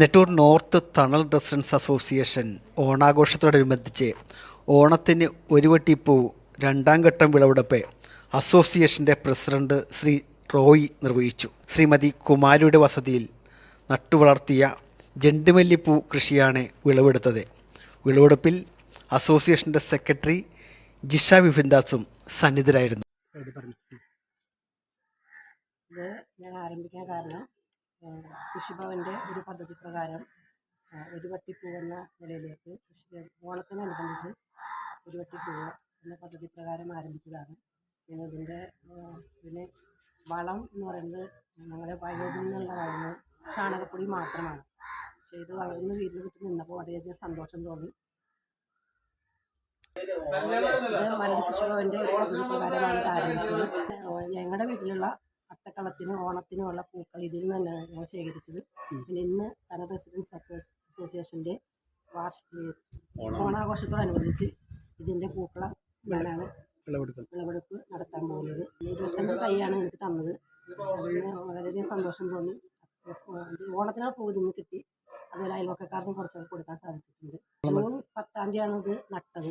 Nettoor north Thanal residence association ഓണാഘോഷത്തോടനുബന്ധിച്ച് ഓണത്തിന് ഒരു വട്ടിപ്പൂ രണ്ടാം ഘട്ടം വിളവെടുപ്പ് അസോസിയേഷന്റെ പ്രസിഡന്റ് ശ്രീ റോയ് നിർവഹിച്ചു. ശ്രീമതി കുമാരിയുടെ വസതിയിൽ നട്ടുവളർത്തിയ ജണ്ടുമല്ലിപ്പൂ കൃഷിയാണ് വിളവെടുത്തത്. വിളവെടുപ്പിൽ അസോസിയേഷന്റെ സെക്രട്ടറി ജിഷ വിപിൻദാസും സന്നിധരായിരുന്നു. ഞാൻ ആരംഭിക്കാൻ കാരണം കൃഷിഭവന്റെ ഒരു പദ്ധതി പ്രകാരം ഒരു വട്ടിപ്പൂ എന്ന നിലയിലേക്ക് കൃഷി ഓണത്തിനനുബന്ധിച്ച് ഒരു വട്ടിപ്പൂവ് എന്ന പദ്ധതി പ്രകാരം ആരംഭിച്ചതാണ്. പിന്നെ ഇതിന്റെ പിന്നെ വളം എന്ന് പറയുന്നത് ഞങ്ങളുടെ വയലിൽ നിന്നുള്ള വളങ്ങൾ ചാണകപ്പൊടി മാത്രമാണ്. പക്ഷേ ഇത് വളർന്ന് വീട്ടിൽ വിട്ട് നിന്നപ്പോൾ വളരെയധികം സന്തോഷം തോന്നി. ഒരു പദ്ധതി പ്രകാരമാണ് ആരംഭിച്ചത്. ഞങ്ങളുടെ വീട്ടിലുള്ള അത്തക്കളത്തിനും ഓണത്തിനുമുള്ള പൂക്കൾ ഇതിൽ നിന്ന് തന്നെ ഞങ്ങൾ ശേഖരിച്ചത്. പിന്നെ ഇന്ന് തന റെസിഡൻസ് അസോസിയേഷന്റെ അസോസിയേഷന്റെ വാർഷിക ഓണാഘോഷത്തോടനുബന്ധിച്ച് ഇതിന്റെ പൂക്കളം ഞാനാണ് വിളവെടുപ്പ് നടത്താൻ പോകുന്നത്. ഇരുപത്തഞ്ച് തൈയാണ് എനിക്ക് തന്നത്. അതിന് വളരെയധികം സന്തോഷം തോന്നി. ഓണത്തിനാണ് പൂ ഇതിന് കിട്ടി. അതുപോലെ അയൽവക്കക്കാർക്കും കുറച്ചൊക്കെ കൊടുക്കാൻ സാധിച്ചിട്ടുണ്ട്. ജൂൺ പത്താം തീയതിയാണ് ഇത് നട്ടത്.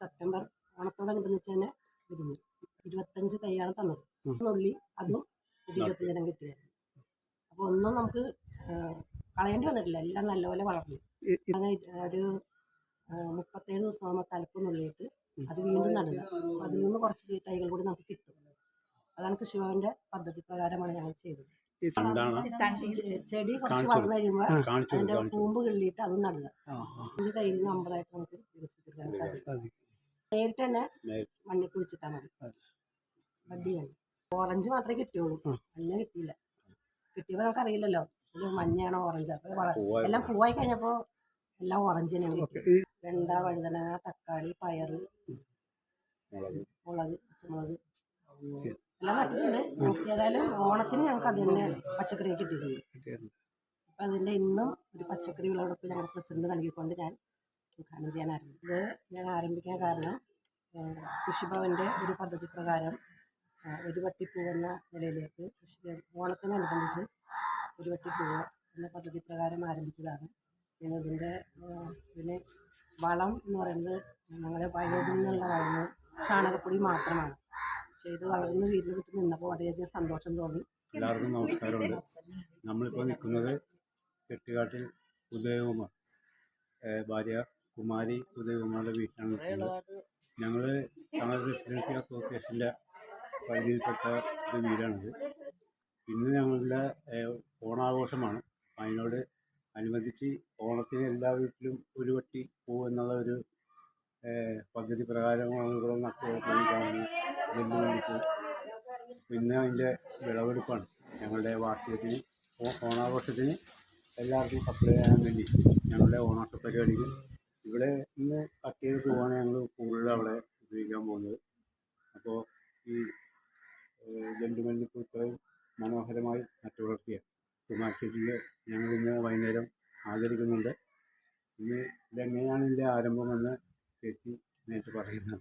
സെപ്റ്റംബർ ഓണത്തോടനുബന്ധിച്ച് തന്നെ വിരിഞ്ഞു. ഇരുപത്തഞ്ച് തൈയാണ് തന്നത് നുള്ളി അതും ഇരുപത്തഞ്ചെണ്ണം ഇരുപത്തഞ്ചിനം കിട്ടിയായിരുന്നു. അപ്പോൾ ഒന്നും നമുക്ക് കളയേണ്ടി വന്നിട്ടില്ല. എല്ലാം നല്ലപോലെ വളർന്നു. അങ്ങനെ ഒരു മുപ്പത്തേഴ് ദിവസം ആകുമ്പോൾ തലപ്പ് നുള്ളിയിട്ട് അത് വീണ്ടും നടന്നു അതിൽ നിന്ന് കുറച്ച് തൈകൾ കൂടി നമുക്ക് കിട്ടും. അതാണ് കൃഷിഭവന്റെ പദ്ധതി പ്രകാരമാണ് ഞങ്ങൾ ചെയ്തത്. ചെടി കുറച്ച് വളർന്നു കഴിയുമ്പോൾ കാണിച്ചു അതിന്റെ കൂമ്പ് കിള്ളിയിട്ട് അത് നടുക. അഞ്ച് തൈയിൽ നിന്ന് അമ്പതായിട്ട് നമുക്ക് വികസിപ്പിച്ചെടുക്കാൻ സാധിക്കും. നേരിട്ട് തന്നെ. മണ്ണിൽ കുഴിച്ചിട്ടാൽ മതി. വണ്ടിയാണ് ഓറഞ്ച് മാത്രമേ കിട്ടിയുള്ളൂ. മഞ്ഞ കിട്ടിയില്ല. കിട്ടിയപ്പോൾ നമുക്ക് അറിയില്ലല്ലോ ഇത് മഞ്ഞയാണോ ഓറഞ്ച്? അപ്പോൾ. എല്ലാം പൂവായി കഴിഞ്ഞപ്പോൾ എല്ലാം ഓറഞ്ച് തന്നെയാണ് കിട്ടിയത്. വെണ്ട വഴുതന തക്കാളി പയറ് മുളക്. മുളക് പച്ചമുളക് എല്ലാം നട്ടിട്ടുണ്ട്. നമുക്ക് ഏതായാലും ഓണത്തിന് ഞങ്ങൾക്ക് അത് തന്നെ പച്ചക്കറി കിട്ടിയിട്ടുണ്ട്. അപ്പം അതിന്റെ ഇന്നും ഒരു പച്ചക്കറി വിളവെടുപ്പ് ഞങ്ങളുടെ പ്രസിഡന്റ് നൽകിക്കൊണ്ട് ഞാൻ ഉദ്ഘാടനം ചെയ്യാൻ ആരംഭിച്ചു ഇത് ഞാൻ ആരംഭിക്കാൻ കാരണം കൃഷിഭവന്റെ കൃഷിഭവന്റെ ഒരു പദ്ധതി പ്രകാരം ഒരു വട്ടിപ്പൂ എന്ന നിലയിലേക്ക് കൃഷി ഓണത്തിനനുബന്ധിച്ച് ഒരു വട്ടിപ്പൂവ് എന്ന പദ്ധതി പ്രകാരം ആരംഭിച്ചതാണ്. പിന്നെ ഇതിന്റെ പിന്നെ വളം എന്ന് പറയുന്നത് ഞങ്ങളുടെ വയലിൽ നിന്നുള്ള വളങ്ങൾ ചാണകപ്പൊടി മാത്രമാണ്. പക്ഷേ ഇത് വളർന്ന് വീട്ടിൽ വിട്ട് നിന്നപ്പോൾ വളരെയധികം സന്തോഷം തോന്നി. എല്ലാവർക്കും നമസ്കാരമുണ്ട്. നമ്മളിപ്പോൾ നിൽക്കുന്നത് കെട്ടുകാട്ടിൽ ഉദയകുമാർ ഭാര്യ കുമാരി ഉദയകുമാറിന്റെ വീട്ടിലാണ് നിൽക്കുന്നത്. ഞങ്ങൾ ഞങ്ങളുടെ റെസിഡൻസി അസോസിയേഷന്റെ പരിധിയിൽപ്പെട്ട ഒരു വീടാണിത്. ഇന്ന് ഞങ്ങളുടെ ഓണാഘോഷമാണ്. അതിനോട് അനുബന്ധിച്ച് ഓണത്തിന് എല്ലാ വീട്ടിലും ഒരു വട്ടി പൂ എന്നുള്ള ഒരു പദ്ധതി ഇവിടെ നട്ടുകൊണ്ടിരിക്കുകയാണ് വെല്ലുവിളിക്ക്. പിന്നെ അതിന്റെ വിളവെടുപ്പാണ്. ഞങ്ങളുടെ വാർഷികത്തിന് ഓണാഘോഷത്തിന് എല്ലാവർക്കും സപ്ലൈ ചെയ്യാൻ വേണ്ടി ഞങ്ങളുടെ ഓണാട്ട പരിപാടിക്ക്. ഇവിടെ ഇന്ന് കട്ട് ചെയ്ത് പോവാണ് ഞങ്ങൾ കൂടുതൽ അവിടെ മനോഹരമായി നട്ടുവളർത്തിയ കുമാർ ചേച്ചിയെ ഞങ്ങൾ ഇന്ന് വൈകുന്നേരം ആദരിക്കുന്നുണ്ട്. ഇന്ന് ഇതെങ്ങനെയാണ് ഇതിന്റെ ആരംഭമെന്ന് ചേച്ചി നേരിട്ട് പറയുന്നത്?